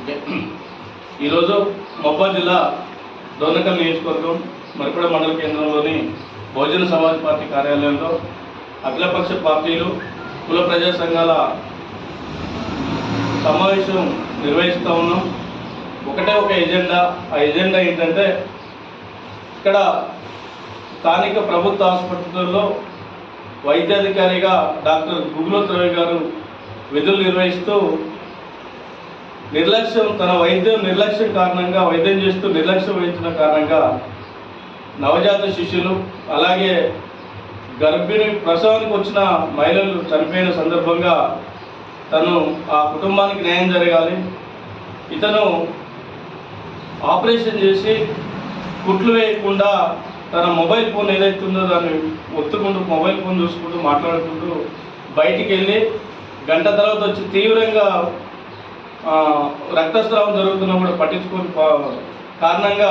Okay. ఈరోజు మొబ్బా జిల్లా దోనకల్ నియోజకవర్గం మరిపడ మండల కేంద్రంలోని బహుజన సమాజ్ పార్టీ కార్యాలయంలో అఖిలపక్ష పార్టీలు కుల ప్రజా సంఘాల సమావేశం నిర్వహిస్తూ ఉన్నాం. ఒకటే ఒక ఎజెండా. ఆ ఎజెండా ఏంటంటే ఇక్కడ స్థానిక ప్రభుత్వ ఆసుపత్రుల్లో వైద్యాధికారిగా డాక్టర్ గుగులో రవి గారు విధులు నిర్వహిస్తూ నిర్లక్ష్యం తన వైద్యం నిర్లక్ష్యం కారణంగా వైద్యం చేస్తూ నిర్లక్ష్యం వహించిన కారణంగా నవజాత శిష్యులు అలాగే గర్భిణి ప్రసవానికి వచ్చిన మహిళలు చనిపోయిన సందర్భంగా తను ఆ కుటుంబానికి న్యాయం జరగాలి. ఇతను ఆపరేషన్ చేసి కుట్లు వేయకుండా తన మొబైల్ ఫోన్ ఏదైతుందో దాన్ని ఒత్తుకుంటూ మొబైల్ ఫోన్ చూసుకుంటూ మాట్లాడుకుంటూ బయటికి వెళ్ళి గంట తర్వాత వచ్చి తీవ్రంగా రక్తస్రావం జరుగుతున్నా కూడా పట్టించుకొని కారణంగా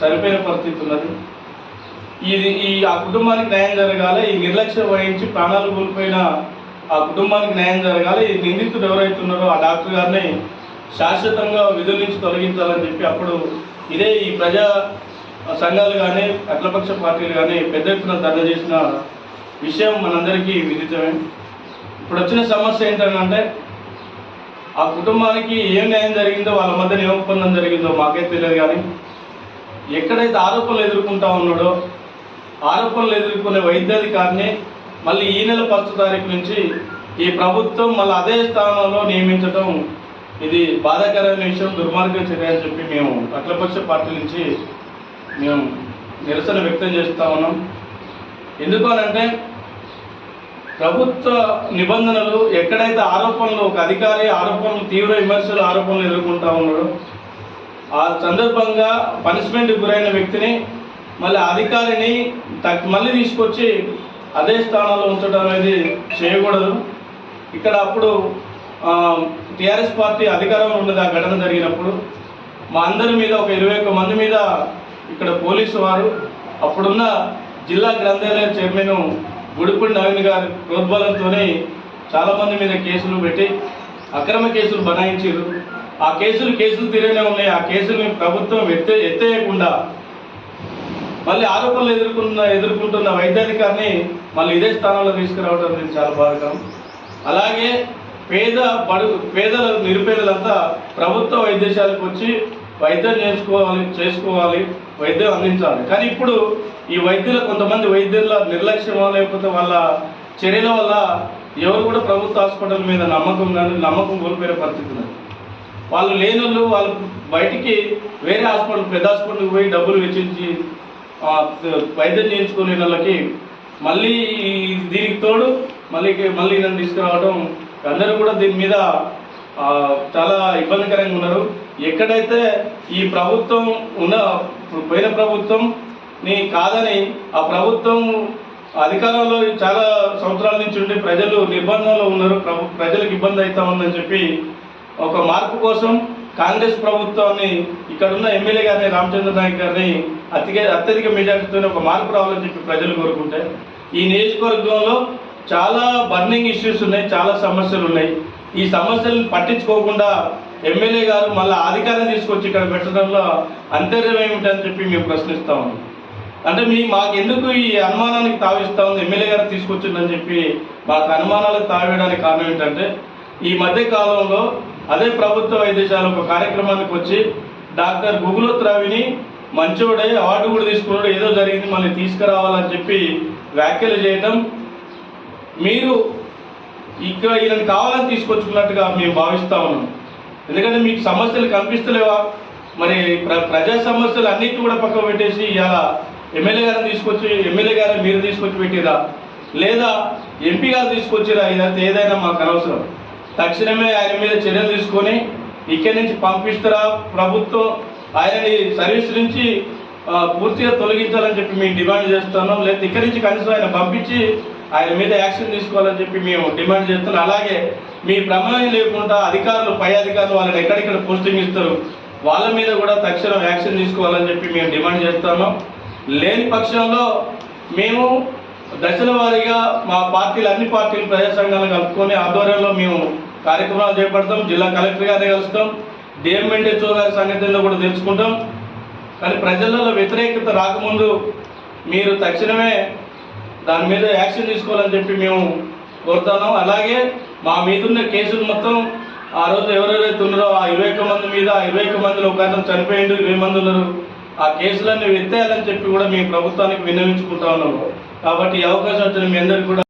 చనిపోయిన పరిస్థితి ఉన్నది. ఇది ఈ ఆ కుటుంబానికి న్యాయం జరగాలి ఈ నిర్లక్ష్యం వహించి ప్రాణాలు కోల్పోయిన ఆ కుటుంబానికి న్యాయం జరగాలి ఈ నిందితుడు ఎవరైతే ఉన్నారో ఆ డాక్టర్ గారిని శాశ్వతంగా విధుల నుంచి తొలగించాలని చెప్పి అప్పుడు ఇదే ఈ ప్రజా సంఘాలు కానీ అఖిలపక్ష పార్టీలు కానీ పెద్ద ఎత్తున ధర్నా చేసిన విషయం మనందరికీ విదితమే. ఇప్పుడు వచ్చిన సమస్య ఏంటంటే ఆ కుటుంబానికి ఏం న్యాయం జరిగిందో వాళ్ళ మధ్యన ఏ ఒప్పందం జరిగిందో మాకే తెలియదు కానీ ఎక్కడైతే ఆరోపణలు ఎదుర్కొంటా ఉన్నాడో ఆరోపణలు ఎదుర్కొనే వైద్యాధికారిని మళ్ళీ ఈ నెల ఫస్ట్ తారీఖు నుంచి ఈ ప్రభుత్వం మళ్ళీ అదే స్థానంలో నియమించడం ఇది బాధాకరమైన విషయం దుర్మార్గం చర్య అని చెప్పి మేము అఖిలపక్ష పార్టీ నుంచి మేము నిరసన వ్యక్తం చేస్తా ఉన్నాం. ఎందుకు అనంటే ప్రభుత్వ నిబంధనలు ఎక్కడైతే ఆరోపణలు ఒక అధికారి ఆరోపణలు తీవ్ర విమర్శలు ఆరోపణలు ఎదుర్కొంటా ఉన్నాడో ఆ సందర్భంగా పనిష్మెంట్ గురైన వ్యక్తిని మళ్ళీ అధికారిని మళ్ళీ తీసుకొచ్చి అదే స్థానంలో ఉంచడం అనేది చేయకూడదు. ఇక్కడ అప్పుడు టిఆర్ఎస్ పార్టీ అధికారంలో ఉన్నది ఆ ఘటన జరిగినప్పుడు మా అందరి మీద ఒక ఇరవై ఒక్క మంది మీద ఇక్కడ పోలీసు వారు అప్పుడున్న జిల్లా గ్రంథాలయ చైర్మన్ గుడిపూడి నవీన్ గారి ప్రోద్బలంతోనే చాలామంది మీద కేసులు పెట్టి అక్రమ కేసులు బనాయించారు. ఆ కేసులు కేసులు తీరేనే ఉన్నాయి. ఆ కేసులు ప్రభుత్వం ఎత్తే ఎత్తేయకుండా మళ్ళీ ఆరోపణలు ఎదుర్కొన్న ఎదుర్కొంటున్న వైద్యాధికారిని మళ్ళీ ఇదే స్థానంలో తీసుకురావడం అనేది చాలా బాధకరం. అలాగే పేద బడు పేదల నిరుపేదలంతా ప్రభుత్వ వైద్యశాలకు వచ్చి వైద్యం చేసుకోవాలి చేసుకోవాలి వైద్యం అందించాలి. కానీ ఇప్పుడు ఈ వైద్యుల కొంతమంది వైద్యుల నిర్లక్ష్యం లేకపోతే వాళ్ళ చర్యల వల్ల ఎవరు కూడా ప్రభుత్వ హాస్పిటల్ మీద నమ్మకం కానీ నమ్మకం కోల్పోయే పరిస్థితి ఉంది వాళ్ళు లేని వాళ్ళు వాళ్ళు బయటికి వేరే హాస్పిటల్ పెద్ద హాస్పిటల్కి పోయి డబ్బులు వెచ్చించి వైద్యం చేయించుకునే వాళ్ళకి మళ్ళీ దీనికి తోడు మళ్ళీ మళ్ళీ నన్ను తీసుకురావడం అందరూ కూడా దీని మీద చాలా ఇబ్బందికరంగా ఉన్నారు. ఎక్కడైతే ఈ ప్రభుత్వం ఉన్న పోయిన ప్రభుత్వం కాదని ఆ ప్రభుత్వం అధికారంలో చాలా సంవత్సరాల నుంచి ఉండి ప్రజలు నిబంధనలు ఉన్నారు ప్రభు ప్రజలకు ఇబ్బంది అవుతా ఉందని చెప్పి ఒక మార్పు కోసం కాంగ్రెస్ ప్రభుత్వాన్ని ఇక్కడ ఉన్న ఎమ్మెల్యే గారిని రామచంద్ర నాయక్ గారిని అతిక అత్యధిక మెజార్టీతో ఒక మార్పు రావాలని చెప్పి ప్రజలు కోరుకుంటే ఈ నియోజకవర్గంలో చాలా బర్నింగ్ ఇష్యూస్ ఉన్నాయి చాలా సమస్యలు ఉన్నాయి. ఈ సమస్యలను పట్టించుకోకుండా ఎమ్మెల్యే గారు మళ్ళీ అధికారం తీసుకొచ్చి ఇక్కడ పెట్టడంలో అంతర్యం ఏమిటని చెప్పి మేము ప్రశ్నిస్తా ఉన్నాం. అంటే మీ మాకు ఎందుకు ఈ అనుమానానికి తావిస్తా ఉంది? ఎమ్మెల్యే గారు తీసుకొచ్చిందని చెప్పి మాకు అనుమానాలకు తావేయడానికి కారణం ఏంటంటే ఈ మధ్య కాలంలో అదే ప్రభుత్వ వైద్యశాల ఒక కార్యక్రమానికి వచ్చి డాక్టర్ గుగులోత్రావిని మంచోడే అవార్డు కూడా తీసుకున్నాడు ఏదో జరిగింది మళ్ళీ తీసుకురావాలని చెప్పి వ్యాఖ్యలు చేయటం. మీరు ఇక్కడ ఈయనని కావాలని తీసుకొచ్చుకున్నట్టుగా మేము భావిస్తా ఉన్నాం. ఎందుకంటే మీకు సమస్యలు కనిపిస్తలేవా? మరి ప్ర ప్రజా సమస్యలు అన్నిటి కూడా పక్కకు పెట్టేసి ఇవాళ ఎమ్మెల్యే గారిని తీసుకొచ్చి ఎమ్మెల్యే గారిని మీరు తీసుకొచ్చి పెట్టిరా? లేదా ఎంపీ గారు తీసుకొచ్చిరా? ఇదంతా ఏదైనా మాకు అనవసరం. తక్షణమే ఆయన మీద చర్యలు తీసుకొని ఇక్కడి నుంచి పంపిస్తారా? ప్రభుత్వం ఆయనని సర్వీస్ నుంచి పూర్తిగా తొలగించాలని చెప్పి మేము డిమాండ్ చేస్తున్నాం. లేదా ఇక్కడి నుంచి కనీసం ఆయన పంపించి ఆయన మీద యాక్షన్ తీసుకోవాలని చెప్పి మేము డిమాండ్ చేస్తున్నాం. అలాగే మీ ప్రమాణం లేకుండా అధికారులు పై అధికారులు వాళ్ళని ఎక్కడెక్కడ పోస్టింగ్ ఇస్తారు వాళ్ళ మీద కూడా తక్షణం యాక్షన్ తీసుకోవాలని చెప్పి మేము డిమాండ్ చేస్తున్నాం. లేని పక్షంలో మేము దశల వారీగా మా పార్టీలు అన్ని పార్టీలు ప్రజా సంఘాలను కలుపుకొని ఆధ్వర్యంలో మేము కార్యక్రమాలు చేపడతాం. జిల్లా కలెక్టర్ గారిని కలుస్తాం. డిఎంఎన్హెచ్ఓ గారి సంగతిలో కూడా తెలుసుకుంటాం. కానీ ప్రజలలో వ్యతిరేకత రాకముందు మీరు తక్షణమే దాని మీద యాక్షన్ తీసుకోవాలని చెప్పి మేము కోరుతున్నాం. అలాగే మా మీద ఉన్న కేసులు మొత్తం ఆ రోజు ఎవరెవరైతే ఉన్నారో ఆ ఇరవై ఒక్క మంది మీద ఆ ఇరవై ఒక్క మందిలో ఒక అతను చనిపోయిండు ఇరవై మంది ఉన్నారు. ఆ కేసులన్నీ ఎత్తేయాలని చెప్పి కూడా మేము ప్రభుత్వానికి విన్నవించుకుంటా ఉన్నాము. కాబట్టి ఈ అవకాశం వచ్చిన మీ అందరికీ కూడా